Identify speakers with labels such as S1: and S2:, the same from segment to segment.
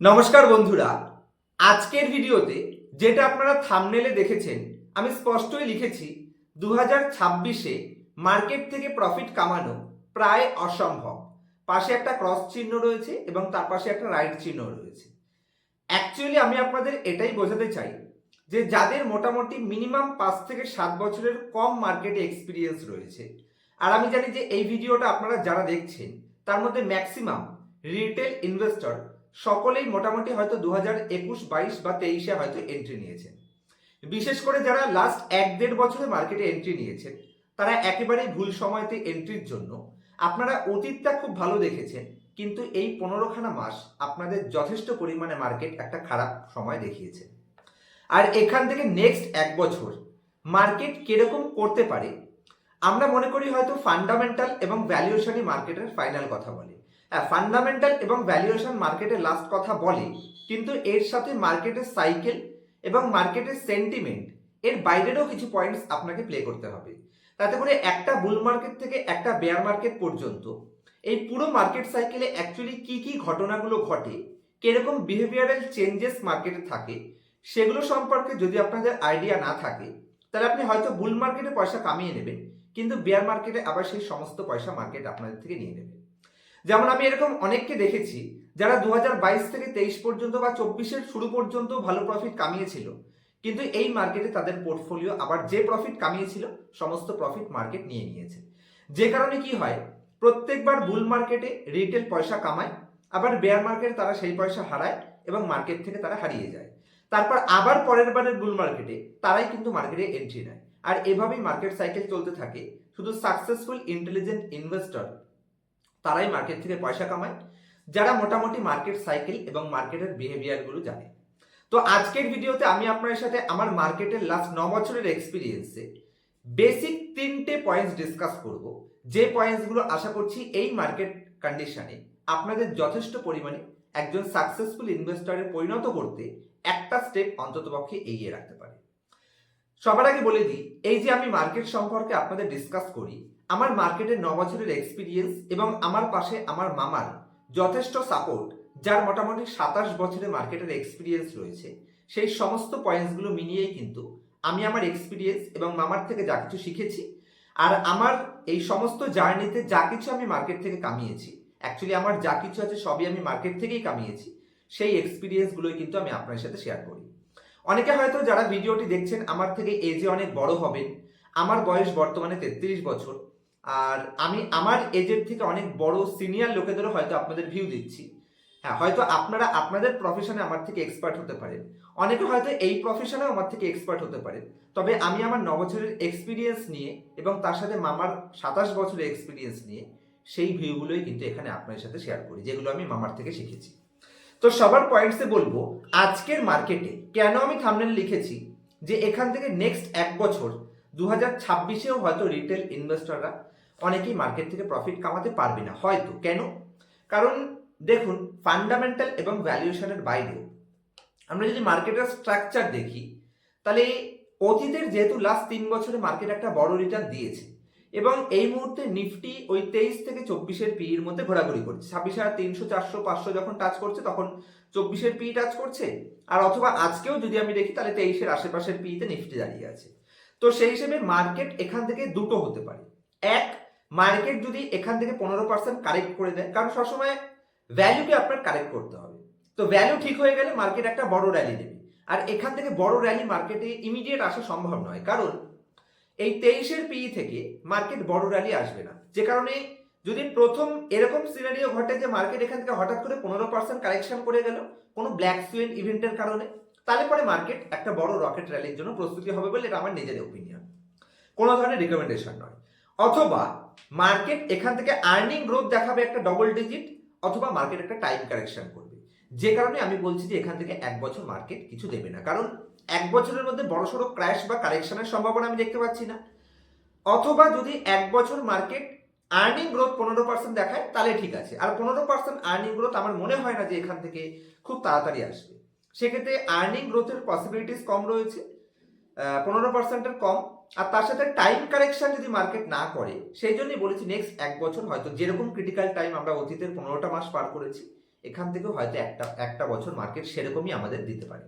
S1: নমস্কার বন্ধুরা। আজকের ভিডিওতে যেটা আপনারা থামনেলে দেখেছেন, আমি স্পষ্টই লিখেছি দু হাজার ছাব্বিশে মার্কেট থেকে প্রফিট কামানো প্রায় অসম্ভব। পাশে একটা ক্রস চিহ্ন রয়েছে এবং তার পাশে একটা রাইট চিহ্ন রয়েছে। অ্যাকচুয়ালি আমি আপনাদের এটাই বোঝাতে চাই যে যাদের মোটামুটি মিনিমাম পাঁচ থেকে সাত বছরের কম মার্কেটে এক্সপিরিয়েন্স রয়েছে, আর আমি জানি যে এই ভিডিওটা আপনারা যারা দেখছেন, তার মধ্যে ম্যাক্সিমাম রিটেল ইনভেস্টর সকলেই মোটামুটি হয়তো দু হাজার একুশ, বাইশ বা তেইশে হয়তো এন্ট্রি নিয়েছেন বিশেষ করে যারা লাস্ট এক দেড় বছরে মার্কেটে এন্ট্রি নিয়েছেন, তারা একেবারেই ভুল সময়তে এন্ট্রির জন্য। আপনারা অতীতটা খুব ভালো দেখেছেন, কিন্তু এই পনেরোখানা মাস আপনাদের যথেষ্ট পরিমাণে মার্কেট একটা খারাপ সময় দেখিয়েছে। আর এখান থেকে নেক্সট এক বছর মার্কেট কীরকম করতে পারে, আমরা মনে করি হয়তো ফান্ডামেন্টাল এবং ভ্যালুয়েশনই মার্কেটের ফাইনাল কথা বলে। ফান্ডামেন্টাল এবং ভ্যালুয়েশন মার্কেটের লাস্ট কথা বলে, কিন্তু এর সাথে মার্কেটের সাইকেল এবং মার্কেটের সেন্টিমেন্ট এর বাইরেরও কিছু পয়েন্টস আপনাকে প্লে করতে হবে। তাতে করে একটা বুল মার্কেট থেকে একটা বেয়ার মার্কেট পর্যন্ত, এই পুরো মার্কেট সাইকেলে অ্যাকচুয়ালি কি কি ঘটনাগুলো ঘটে, কীরকম বিহেভিয়ারাল চেঞ্জেস মার্কেটে থাকে, সেগুলো সম্পর্কে যদি আপনাদের আইডিয়া না থাকে, তাহলে আপনি হয়তো বুল মার্কেটে পয়সা কামিয়ে নেবেন, কিন্তু বেয়ার মার্কেটে আবার সেই সমস্ত পয়সা মার্কেট আপনাদের থেকে নিয়ে নেবে যেমন আমি এরকম অনেককে দেখেছি যারা দু হাজার বাইশ থেকে তেইশ পর্যন্ত বা চব্বিশের শুরু পর্যন্ত ভালো প্রফিট কামিয়েছিল। কিন্তু এই মার্কেটে তাদের পোর্টফোলিও আবার যে প্রফিট কামিয়েছিল, সমস্ত প্রফিট মার্কেট নিয়ে নিয়েছে। যে কারণে কি হয়, প্রত্যেকবার বুল মার্কেটে রিটেল পয়সা কামায়, আবার বেয়ার মার্কেটে তারা সেই পয়সা হারায় এবং মার্কেট থেকে তারা হারিয়ে যায়। তারপর আবার পরের বারের বুল মার্কেটে তারাই কিন্তু মার্কেটে এন্ট্রি নেয়। আর এভাবেই মার্কেট সাইকেল চলতে থাকে। শুধু সাকসেসফুল ইন্টেলিজেন্ট ইনভেস্টর তারাই মার্কেট থেকে পয়সা কামায়, যারা মোটামুটি মার্কেট সাইকেল এবং মার্কেটের বিহেভিয়ারগুলো জানে। তো আজকের ভিডিওতে আমি আপনার সাথে আমার মার্কেটের লাস্ট ন বছরের এক্সপিরিয়েন্সে বেসিক তিনটে পয়েন্টস ডিসকাস করব। যে পয়েন্টসগুলো আশা করছি এই মার্কেট কন্ডিশনে আপনাদের যথেষ্ট পরিমাণে একজন সাকসেসফুল ইনভেস্টরে পরিণত করতে একটা স্টেপ অন্ততপক্ষে এগিয়ে রাখতে পারে। সবার আগে বলে দিই, এই যে আমি মার্কেট সম্পর্কে আপনাদের ডিসকাস করি, আমার মার্কেটের ন বছরের এক্সপিরিয়েন্স এবং আমার পাশে আমার মামার যথেষ্ট সাপোর্ট যার মোটামুটি সাতাশ বছরের মার্কেটের এক্সপিরিয়েন্স রয়েছে। সেই সমস্ত পয়েন্টসগুলো মিলিয়েই কিন্তু আমি আমার এক্সপিরিয়েন্স এবং মামার থেকে যা কিছু শিখেছি আর আমার এই সমস্ত জার্নিতে যা কিছু আমি মার্কেট থেকে কামিয়েছি অ্যাকচুয়ালি আমার যা কিছু আছে সবই আমি মার্কেট থেকেই কামিয়েছি, সেই এক্সপিরিয়েন্সগুলোই কিন্তু আমি আপনার সাথে শেয়ার করি। অনেকে হয়তো যারা ভিডিওটি দেখছেন, আমার থেকে এজে অনেক বড় হবেন। আমার বয়স বর্তমানে তেত্রিশ বছর। আর আমি আমার এজের থেকে অনেক বড় সিনিয়র লোকেদেরও হয়তো আপনাদের ভিউ দিচ্ছি। হ্যাঁ হয়তো আপনারা আপনাদের প্রফেশনে আমার থেকে এক্সপার্ট হতে পারেন। অনেকে হয়তো এই প্রফেশনেও আমার থেকে এক্সপার্ট হতে পারেন। তবে আমি আমার ন বছরের এক্সপিরিয়েন্স নিয়ে এবং তার সাথে মামার সাতাশ বছরের এক্সপিরিয়েন্স নিয়ে সেই ভিউগুলোই কিন্তু এখানে আপনাদের সাথে শেয়ার করি, যেগুলো আমি মামার থেকে শিখেছি। তো সবার পয়েন্টসে বলব, আজকের মার্কেটে কেন আমি থামনেল লিখেছি? যে এখান থেকে নেক্সট এক বছর দু হাজার ছাব্বিশেও হয়তো রিটেল ইনভেস্টররা অনেকেই মার্কেট থেকে প্রফিট কামাতে পারবে না। হয়তো। কেন? কারণ দেখুন ফান্ডামেন্টাল এবং ভ্যালুয়েশনের বাইরেও আমরা যদি মার্কেটের স্ট্রাকচার দেখি, তাহলে অতীতের যেহেতু লাস্ট তিন বছরে মার্কেট একটা বড় রিটার্ন দিয়েছে এবং এই মুহূর্তে নিফটি ওই তেইশ থেকে চব্বিশের পির মধ্যে ঘোরাঘুরি করছে। ছাব্বিশ হাজার তিনশো, চারশো, পাঁচশো যখন টাচ করছে, তখন চব্বিশের পি টাচ করছে। আর অথবা আজকেও যদি আমি দেখি, তাহলে তেইশের আশেপাশের পিতে নিফটি দাঁড়িয়ে আছে। তো সেই হিসেবে মার্কেট এখান থেকে দুটো হতে পারে। এক মার্কেট যদি এখান থেকে পনেরো পার্সেন্ট কারেক্ট করে দেয়, কারণ সবসময় ভ্যালুকে আপনার কারেক্ট করতে হবে। তো ভ্যালু ঠিক হয়ে গেলে মার্কেট একটা বড় র্যালি দেবে আর এখান থেকে বড় র্যালি মার্কেটে ইমিডিয়েট আসা সম্ভব নয়। কারণ এই তেইশের পি থেকে মার্কেট বড় র্যালি আসবে না। যে কারণে যদি প্রথম এরকম সিনারিও ঘটে যে মার্কেট এখান থেকে হঠাৎ করে পনেরো পার্সেন্ট কারেকশন করে গেল, কোনো ব্ল্যাক সুয়েন ইভেন্টের কারণে, তাহলে পরে মার্কেট একটা বড় রকেট র্যালির জন্য প্রস্তুতি হবে বলে এটা আমার নিজের ওপিনিয়ন কোনো ধরনের রিকমেন্ডেশন নয়। অথবা মার্কেট এখান থেকে আর্নিং গ্রোথ দেখাবে একটা ডবল ডিজিট অথবা মার্কেট একটা টাইম কারেকশন করবে। যে কারণে আমি বলছি যে এখান থেকে এক বছর মার্কেট কিছু দেবে না। কারণ এক বছরের মধ্যে বড়সড় ক্র্যাশ বা কারেকশনের সম্ভাবনা আমি দেখতে পাচ্ছি না। অথবা যদি এক বছর মার্কেট আর্নিং গ্রোথ পনেরো পার্সেন্ট দেখায়, তাহলে ঠিক আছে। আর পনেরো পার্সেন্ট আর্নিং গ্রোথ আমার মনে হয় না যে এখান থেকে খুব তাড়াতাড়ি আসবে। সেক্ষেত্রে আর্নিং গ্রোথের পসিবিলিটিস কম রয়েছে পনেরো পার্সেন্টের কম। আর তার সাথে টাইম কারেকশন যদি মার্কেট না করে, সেই জন্যই বলেছি নেক্সট এক বছর হয়তো যেরকম ক্রিটিক্যাল টাইম আমরা অতীতের পনেরোটা মাস পার করেছি, এখান থেকেও হয়তো একটা একটা বছর মার্কেট সেরকমই আমাদের দিতে পারে।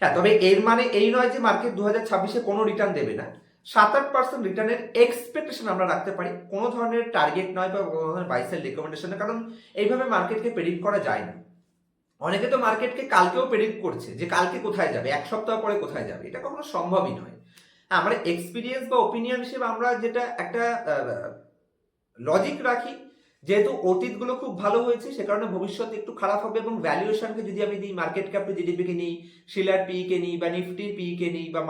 S1: হ্যাঁ তবে এর মানে এই নয় যে মার্কেট দু হাজার ছাব্বিশে কোনো রিটার্ন দেবে না। সাত আট পার্সেন্ট রিটার্নের এক্সপেকটেশন আমরা রাখতে পারি। কোনো ধরনের টার্গেট নয় বা কোনো ধরনের বাইসেল রেকমেন্ডেশন কারণ এইভাবে মার্কেটকে প্রেডিক্ট করা যায় না। অনেকে তো মার্কেটকে কালকেও প্রেডিক্ট করছে যে কালকে কোথায় যাবে এক সপ্তাহ পরে কোথায় যাবে। এটা কখনো সম্ভবই নয়। হ্যাঁ, আমরা এক্সপিরিয়েন্স বা ওপিনিয়ন হিসেবে আমরা যেটা একটা লজিক রাখি যেহেতু অতীতগুলো খুব ভালো হয়েছে, সে কারণে ভবিষ্যতে একটু খারাপ হবে এবং ভ্যালুয়েশনকে যদি আমি দিই মার্কেট ক্যাপ টু জিডিপিকে নিই শিলার পি কে নিই বা নিফটির পি কে নিই বা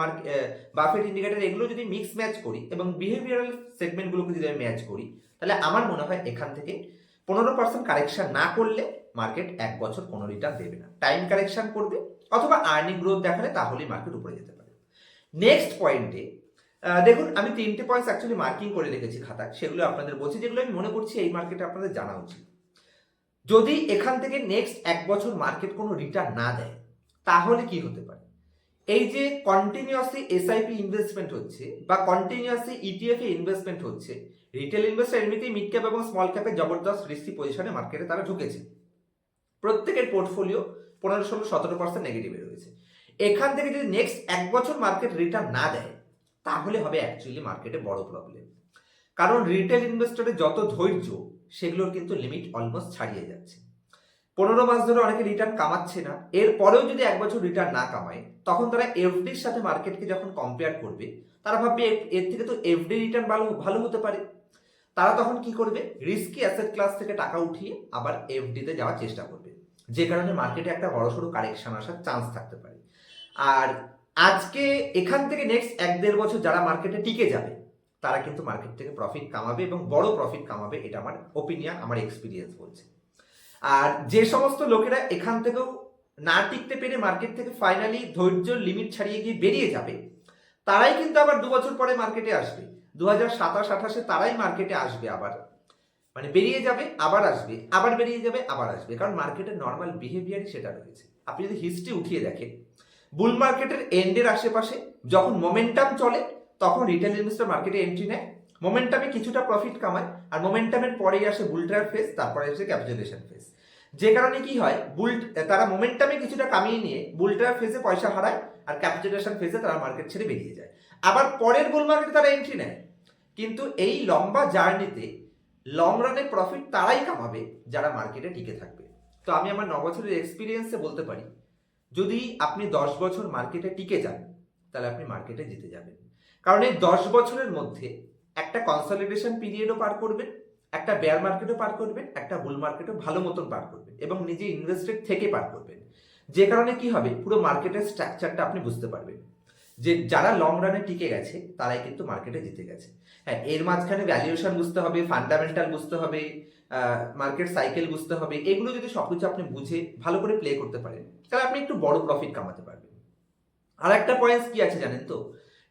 S1: বাফেট ইন্ডিকেটার এগুলো যদি মিক্স ম্যাচ করি এবং বিহেভিয়ারাল সেগমেন্টগুলোকে যদি আমি ম্যাচ করি, তাহলে আমার মনে হয় এখান থেকে পনেরো পার্সেন্ট কারেকশন না করলে মার্কেট এক বছর কোনো রিটার্ন দেবে না। টাইম কারেকশন করবে অথবা আর্নিং গ্রোথ দেখালে তাহলেই মার্কেট উপরে যেতে পারে। নেক্সট পয়েন্টে দেখুন, আমি তিনটে পয়েন্টস অ্যাকচুয়ালি মার্কিং করে রেখেছি খাতা সেগুলো আপনাদের বলছি, যেগুলো আমি মনে করছি এই মার্কেটে আপনাদের জানা উচিত। যদি এখান থেকে নেক্সট এক বছর মার্কেট কোনো রিটার্ন না দেয়, তাহলে কি হতে পারে? এই যে কন্টিনিউয়াসলি এসআইপি ইনভেস্টমেন্ট হচ্ছে বা কন্টিনিউয়াসলি ইটিএফ এ ইনভেস্টমেন্ট হচ্ছে রিটেল ইনভেস্টার এমনিতেই মিড ক্যাপ এবং স্মল ক্যাপে জবরদস্ত রিস্কি পজিশনে মার্কেটে তারা ঢুকেছে। প্রত্যেকের পোর্টফোলিও পনেরো, ষোলো, সতেরো পার্সেন্ট নেগেটিভে রয়েছে। এখান থেকে যদি নেক্সট এক বছর মার্কেট রিটার্ন না দেয় তাহলে হবে অ্যাকচুয়ালি মার্কেটে বড় প্রবলেম কারণ রিটেল ইনভেস্টরের যত ধৈর্য, সেগুলোর কিন্তু লিমিট অলমোস্ট ছাড়িয়ে যাচ্ছে। পনেরো মাস ধরে অনেকে রিটার্ন কামাচ্ছে না এরপরেও যদি এক বছর রিটার্ন না কামায়, তখন তারা এফডির সাথে মার্কেটকে যখন কম্পেয়ার করবে, তারা ভাববে এর- থেকে তো এফডি রিটার্ন ভালো ভালো হতে পারে। তারা তখন কি করবে? রিস্কি অ্যাসেট ক্লাস থেকে টাকা উঠিয়ে আবার এফডিতে যাওয়ার চেষ্টা করবে। যে কারণে মার্কেটে একটা বড়সড় কারেকশন আসার চান্স থাকতে পারে। আর আজকে এখান থেকে নেক্সট এক দেড় বছর যারা মার্কেটে টিকে যাবে, তারা কিন্তু মার্কেট থেকে প্রফিট কামাবে এবং বড় প্রফিট কামাবে, এটা আমার ওপিনিয়ন আমার এক্সপিরিয়েন্স বলছে। আর যে সমস্ত লোকেরা এখান থেকেও না টিকতে পেরে মার্কেট থেকে ফাইনালি ধৈর্য লিমিট ছাড়িয়ে গিয়ে বেরিয়ে যাবে, তারাই কিন্তু আবার দু বছর পরে মার্কেটে আসবে। দু হাজার সাতাশ আঠাশে তারাই মার্কেটে আসবে আবার। মানে বেরিয়ে যাবে, আবার আসবে, আবার বেরিয়ে যাবে, আবার আসবে। কারণ মার্কেটের নর্মাল বিহেভিয়ারই সেটা রয়েছে। আপনি যদি হিস্ট্রি উঠিয়ে দেখেন বুল মার্কেটের এন্ডের আশেপাশে যখন মোমেন্টাম চলে, তখন রিটেল ইনভেস্টর মার্কেটে এন্ট্রি নেয়। মোমেন্টামে কিছুটা প্রফিট কামায় আর মোমেন্টামের পরেই আসে বুলটার ফেস তারপরে আসে ক্যাপিটালেশন ফেস যে কারণে কি হয় বুল তারা মোমেন্টামে কিছুটা কামিয়ে নিয়ে বুলটার ফেসে পয়সা হারায় আর ক্যাপিটালেশন ফেসে তারা মার্কেট ছেড়ে বেরিয়ে যায়। আবার পরের বুল মার্কেটে তারা এন্ট্রি নেয়। কিন্তু এই লম্বা জার্নিতে লং রানে প্রফিট তারাই কামাবে যারা মার্কেটে টিকে থাকবে। তো আমি আমার ন বছরের এক্সপিরিয়েন্সে বলতে পারি যদি আপনি দশ বছর মার্কেটে টিকে যান, তাহলে আপনি মার্কেটে জিতে যাবেন। কারণ এই দশ বছরের মধ্যে একটা কনসলিডেশন পিরিয়ডও পার করবেন, একটা বেয়ার মার্কেটও পার করবেন, একটা বুল মার্কেটও ভালো মতন পার করবেন এবং নিজে ইনভেস্টেড থেকে পার করবেন। যে কারণে কি হবে? পুরো মার্কেটের স্ট্রাকচারটা আপনি বুঝতে পারবেন। যে যারা লং রানে টিকে গেছে, তারাই কিন্তু মার্কেটে জিতে গেছে। হ্যাঁ এর মাঝখানে ভ্যালুয়েশন বুঝতে হবে ফান্ডামেন্টাল বুঝতে হবে মার্কেট সাইকেল বুঝতে হবে। এগুলো যদি সবকিছু আপনি বুঝে ভালো করে প্লে করতে পারেন, তাহলে আপনি একটু বড় প্রফিট কামাতে পারবেন। আর একটা পয়েন্ট কি আছে জানেন তো?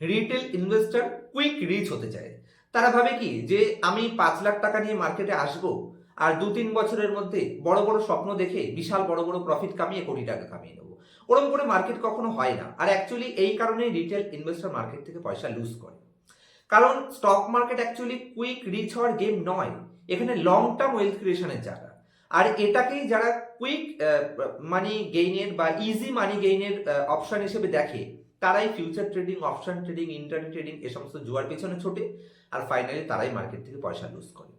S1: রিটেল ইনভেস্টর কুইক রিচ হতে চায়। তারা ভাবে কি? যে আমি পাঁচ লাখ টাকা নিয়ে মার্কেটে আসব, আর দু তিন বছরের মধ্যে বড় বড় স্বপ্ন দেখে বিশাল বড় বড় প্রফিট কামিয়ে কোটি টাকা কামিয়ে নেব। ওরকম করে মার্কেট কখনো হয় না। আর অ্যাকচুয়ালি এই কারণেই রিটেল ইনভেস্টর মার্কেট থেকে পয়সা লুজ করে। কারণ stock market actually quick rich হওয়ার গেম নয়। এখানে লং টার্ম ওয়েলথ ক্রিয়েশনের জায়গা। আর এটাকেই যারা কুইক মানি গেইনের বা ইজি মানি গেইনের অপশন হিসেবে দেখে, তারাই future trading option trading internet trading এ সমস্ত জুয়ার পেছনে ছোটে, আর ফাইনালি তারাই মার্কেট থেকে পয়সা লুজ করে।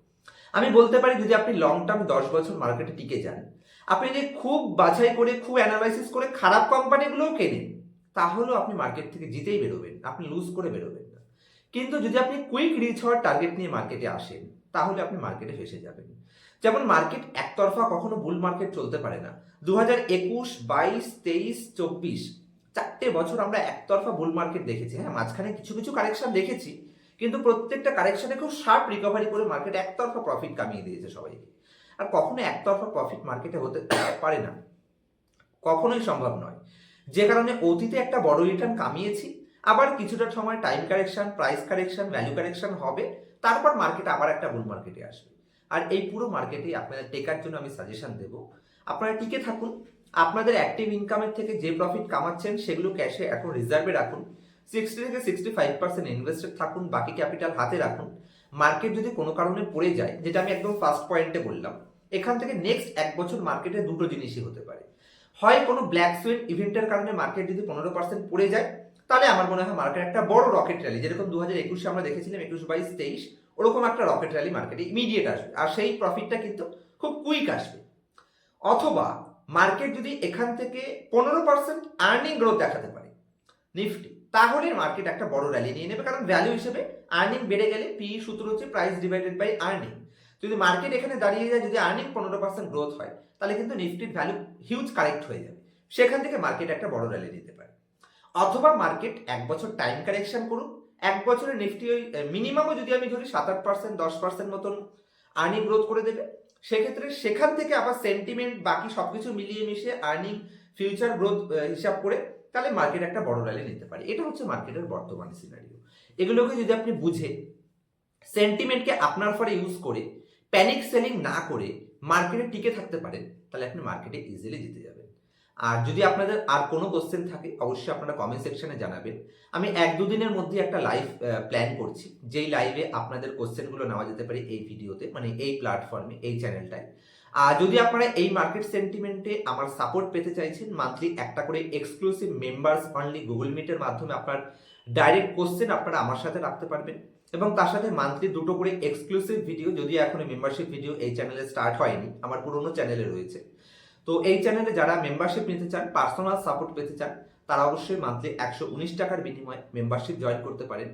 S1: আমি বলতে পারি, যদি আপনি লং টার্ম দশ বছর মার্কেটে টিকে যান, আপনি যদি খুব বাছাই করে, খুব অ্যানালাইসিস করে খারাপ কোম্পানিগুলোও কেনেন, তাহলেও আপনি মার্কেট থেকে জিতেই বেরোবেন, আপনি লুজ করে বেরোবেন না। কিন্তু যদি আপনি কুইক রিচ হওয়ার টার্গেট নিয়ে মার্কেটে আসেন তাহলে আপনি মার্কেটে ফেসে যাবেন। যেমন মার্কেট একতরফা কখনো বুল মার্কেট চলতে পারে না। দু হাজার একুশ, বাইশ, তেইশ, চব্বিশ চারটে বছর আমরা একতরফা বুল মার্কেট দেখেছি। হ্যাঁ মাঝখানে কিছু কিছু কারেকশন দেখেছি, কিন্তু প্রত্যেকটা কারেকশনে খুব শার্প রিকভারি করে মার্কেট একতরফা প্রফিট কামিয়ে দিয়েছে সবাইকে। আর কখনো একতরফা প্রফিট মার্কেটে হতে পারে না। কখনোই সম্ভব নয়। যে কারণে অতীতে একটা বড় রিটার্ন কামিয়েছি, আবার কিছুটা সময় time correction price correction value correction হবে। তারপর মার্কেট আবার একটা বুল মার্কেটে আসবে। আর এই পুরো মার্কেটে আপনাদের টেকার জন্য আমি সাজেশন দেব। আপনারা টিকে থাকুন। আপনাদের অ্যাক্টিভ ইনকামের থেকে যে প্রফিট কামাচ্ছেন, সেগুলো ক্যাশে এখন রিজার্ভে রাখুন। সিক্সটি থেকে সিক্সটি ফাইভ পার্সেন্ট ইনভেস্টেড থাকুন, বাকি ক্যাপিটাল হাতে রাখুন। মার্কেট যদি কোনো কারণে পড়ে যায়, যেটা আমি একদম ফার্স্ট পয়েন্টে বললাম, এখান থেকে নেক্সট এক বছর মার্কেটে দুটো জিনিসই হতে পারে। হয় কোনো ব্ল্যাক সুইট ইভেন্টের কারণে মার্কেট যদি পনেরো পার্সেন্ট পড়ে যায় তাহলে আমার মনে হয় মার্কেট একটা বড় রকেট র্যালি যেরকম দু হাজার একুশে আমরা দেখেছিলাম, একুশ বাইশ তেইশ, ওরকম একটা রকেট র্যালি মার্কেটে ইমিডিয়েট আসবে। আর সেই প্রফিটটা কিন্তু খুব কুইক আসবে। অথবা মার্কেট যদি এখান থেকে পনেরো পার্সেন্ট আর্নিং গ্রোথ দেখাতে পারে নিফটি তাহলে মার্কেট একটা বড় র্যালি নিয়ে নেবে। কারণ ভ্যালু হিসেবে আর্নিং বেড়ে গেলে পি সূত্র হচ্ছে প্রাইস ডিভাইডেড বাই আর্নিং যদি মার্কেট এখানে দাঁড়িয়ে যায়, যদি আর্নিং পনেরো পার্সেন্ট গ্রোথ হয়, তাহলে কিন্তু নিফটির ভ্যালু হিউজ কারেক্ট হয়ে যাবে। সেখান থেকে মার্কেট একটা বড় র্যালি নিতে পারে। অথবা মার্কেট এক বছর টাইম কারেকশন করুক। এক বছরে নিফটি ওই মিনিমামও যদি আমি ধরি সাত আট পার্সেন্ট দশ পার্সেন্ট মতন আর্নিং গ্রোথ করে দেবে। সেক্ষেত্রে সেখান থেকে আবার সেন্টিমেন্ট বাকি সবকিছু মিলিয়ে মিশিয়ে আর্নিং ফিউচার গ্রোথ হিসাব করে তাহলে মার্কেট একটা বড় র্যালি নিতে পারে। এটা হচ্ছে মার্কেটের বর্তমান সিনারিও এগুলোকে যদি আপনি বুঝে সেন্টিমেন্টকে আপনার ফলে ইউজ করে প্যানিক সেলিং না করে মার্কেটে টিকে থাকতে পারেন, তাহলে আপনি মার্কেটে ইজিলি জিতে যাবেন। আর যদি আপনাদের আর কোনো কোশ্চেন থাকে, অবশ্যই আপনারা কমেন্ট সেকশনে জানাবেন। আমি এক দুদিনের মধ্যে একটা লাইভ প্ল্যান করছি। যেই লাইভে আপনাদের কোশ্চেনগুলো নেওয়া যেতে পারে এই ভিডিওতে মানে এই প্ল্যাটফর্মে এই চ্যানেলটায় আর যদি আপনারা এই মার্কেট সেন্টিমেন্টে আমার সাপোর্ট পেতে চাইছেন মান্থলি একটা করে এক্সক্লুসিভ মেম্বার্স অনলি গুগল মিটের মাধ্যমে আপনার ডাইরেক্ট কোশ্চেন আপনারা আমার সাথে রাখতে পারবেন। এবং তার সাথে মান্থলি দুটো করে এক্সক্লুসিভ ভিডিও যদি এখনও মেম্বারশিপ ভিডিও এই চ্যানেলে স্টার্ট হয়নি, আমার পুরোনো চ্যানেলে রয়েছে। তো এই চ্যানেলে যারা মেম্বারশিপ নিতে চান পার্সোনাল সাপোর্ট পেতে চান, তারা অবশ্যই মান্থলি একশো উনিশ টাকার বিনিময়ে মেম্বারশিপ জয়েন করতে পারেন।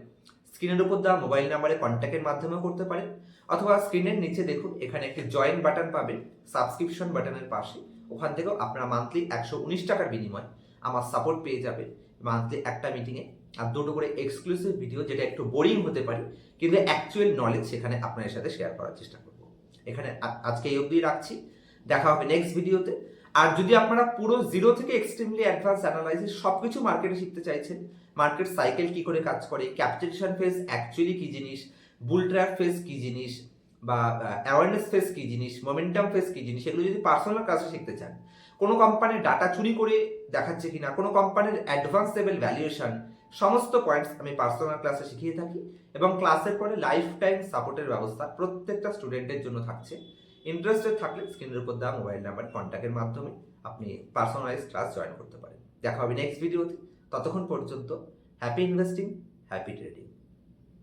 S1: স্ক্রিনের উপর দেওয়া মোবাইল নাম্বারে কন্ট্যাক্টের মাধ্যমেও করতে পারেন। অথবা স্ক্রিনের নিচে দেখুন, এখানে একটি জয়েন বাটন পাবেন সাবস্ক্রিপশন বাটনের পাশে। ওখান থেকেও আপনারা মান্থলি একশো উনিশ টাকার বিনিময়ে আমার সাপোর্ট পেয়ে যাবেন মান্থলি একটা মিটিংয়ে আর দুটো করে এক্সক্লুসিভ ভিডিও যেটা একটু বোরিং হতে পারে, কিন্তু অ্যাকচুয়াল নলেজ সেখানে আপনাদের সাথে শেয়ার করার চেষ্টা করব। এখানে আজকে এই অবধি রাখছি। দেখা হবে নেক্সট ভিডিওতে আর যদি আপনারা পুরো জিরো থেকে এক্সট্রিমলি অ্যাডভান্স অ্যানালাইসিস সব কিছু মার্কেটে শিখতে চাইছেন মার্কেট সাইকেল কি করে কাজ করে ক্যাপিটালেশন ফেজ অ্যাকচুয়ালি কি জিনিস বুল ফেজ কি জিনিস, বা অ্যাওয়ারনেস ফেজ কি জিনিস মোমেন্টাম ফেজ কি জিনিস, এগুলো যদি পার্সোনাল ক্লাসে শিখতে চান, কোনো কোম্পানির ডাটা চুরি করে দেখাচ্ছে কিনা, কোনো কোম্পানির অ্যাডভান্স লেভেল ভ্যালুয়েশন সমস্ত পয়েন্টস আমি পার্সোনাল ক্লাসে শিখিয়ে থাকি এবং ক্লাসের পরে লাইফ টাইম সাপোর্টের ব্যবস্থা প্রত্যেকটা স্টুডেন্টের জন্য থাকছে। ইন্টারেস্টেড থাকলে স্ক্রিনের উপর দেওয়া মোবাইল নাম্বার কন্ট্যাক্টের মাধ্যমে আপনি পার্সোনালাইজ ক্লাস জয়েন করতে পারেন। দেখা হবে নেক্সট ভিডিওতে ততক্ষণ পর্যন্ত হ্যাপি ইনভেস্টিং হ্যাপি ট্রেডিং